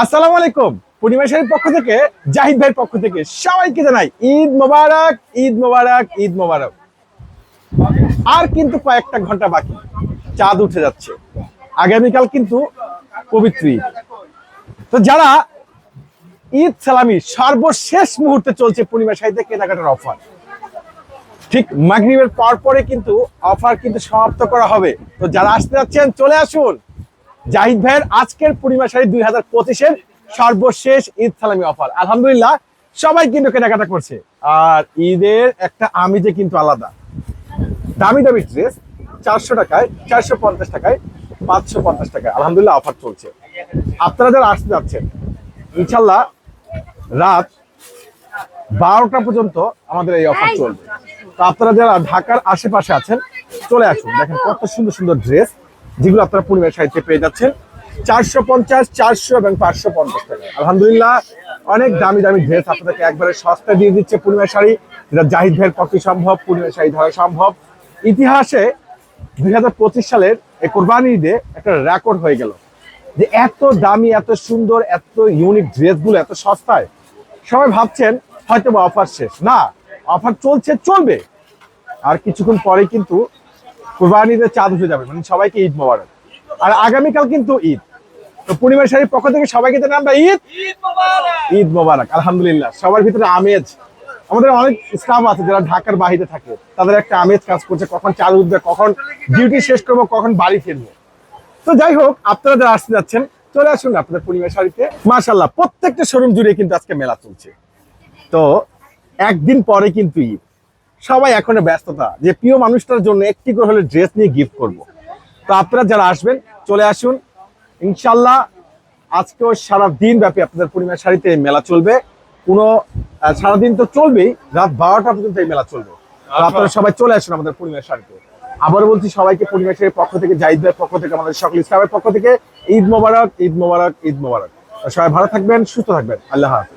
আসসালামু আলাইকুম। পূর্ণিমা শাড়ির পক্ষ থেকে, জাহিদ ভাইয়ের পক্ষ থেকে সবাইকে জানাই ঈদ মোবারক ঈদ মোবারক ঈদ মোবারক। আর কিন্তু কয়েকটা ঘণ্টা বাকি। চাঁদ উঠে যাচ্ছে। আগামীকাল কিন্তু পবিত্র ঈদ। তো যারা ঈদ সালামি সর্বশেষ মুহূর্তে চলছে পূর্ণিমা শাড়িতে কেনাকাটার অফার। ঠিক মাগরিবের পর পরে কিন্তু অফার কিন্তু সমাপ্ত করা হবে। তো যারা আসতে যাচ্ছেন, চলে আসুন। জাহিদ ভাইয়ের আজকের পূর্ণিমা শাড়ি দুই হাজার পঁচিশের সর্বশেষ ঈদ সালামি অফার। আলহামদুলিল্লাহ, সবাই কিন্তু কেনাকাটা করছে। আর ঈদের একটা আমিজে কিন্তু আলাদা। দামি দামি ড্রেস, চারশো টাকায়, চারশো পঞ্চাশ টাকায়, পাঁচশো পঞ্চাশ টাকায় আলহামদুলিল্লাহ অফার চলছে। আপনারা যারা আসতে যাচ্ছেন ইনশাল্লাহ রাত বারোটা পর্যন্ত আমাদের এই অফার চলবে। তো আপনারা যারা ঢাকার আশেপাশে আছেন, চলে আসুন। দেখেন কত সুন্দর সুন্দর ড্রেস। যেগুলো আপনারা পরিবার সাহিত্যে পেয়ে যাচ্ছেন, চারশো পঞ্চাশ, চারশো এবং পাঁচশো পঞ্চাশ টাকা। আলহামদুলিল্লাহ, অনেক দামি দামি ড্রেস আপনাদেরকে একবারে সস্তা দিয়ে দিচ্ছে পূর্ণিমা শাড়ি। যেটা জাহিদ ভাইয়ের পক্ষে সম্ভব, পূর্ণিমা শাড়ি ধরা সম্ভব। ইতিহাসে দুই হাজার পঁচিশ সালের এই কোরবানি ঈদে একটা রেকর্ড হয়ে গেল। যে এত দামি, এত সুন্দর, এত ইউনিক ড্রেসগুলো এত সস্তায়। সবাই ভাবছেন হয়তো বা অফার শেষ। না অফার চলছে, চলবে। আর কিছুক্ষণ পরে কিন্তু কোরবানিতে চাঁদ উঠে যাবে মানে সবাইকে ঈদ মোবারক। আর আগামীকাল কিন্তু ঈদ। তো পূর্ণিমার শাড়ির পক্ষ থেকে সবাইকে জানাই আমরা ঈদ। ঈদ মোবারক! আলহামদুলিল্লাহ। সবার ভিতরে আমেজ। আমাদের অনেক স্টাফ আছে যারা ঢাকার বাহিরে থাকে। তাদের একটা আমেজ কাজ করছে কখন চালু উঠবে কখন ডিউটি শেষ করব কখন বাড়ি ফিরবো। তো যাই হোক আপনারা যারা আসতে যাচ্ছেন চলে আসুন আপনাদের পরিবার শাড়িতে মাশাল্লাহ প্রত্যেকটা শোরুম জুড়ে কিন্তু আজকে মেলা চলছে। তো একদিন পরে কিন্তু ঈদ। সবাই এখন ব্যস্ততা। যে প্রিয় মানুষটার জন্য একটি করে হলে ড্রেস নিয়ে গিফট করব। তো আপনারা যারা আসবেন চলে আসুন। ইনশাল্লাহ আজকেও সারা দিন ব্যাপী আপনাদের পরিবার শাড়িতে মেলা চলবে। কোনো সারাদিন তো চলবেই রাত বারোটা পর্যন্ত এই মেলা চলবে। তো আপনারা সবাই চলে আসুন আমাদের পরিবার শাড়িতে। আবার বলছি সবাইকে পরিবার শাড়ির পক্ষ থেকে জাহিদের পক্ষ থেকে আমাদের সকল স্টাফের পক্ষ থেকে ঈদ মোবারক ঈদ মোবারক ঈদ মোবারক। সবাই ভালো থাকবেন সুস্থ থাকবেন। আল্লাহ হাফিজ।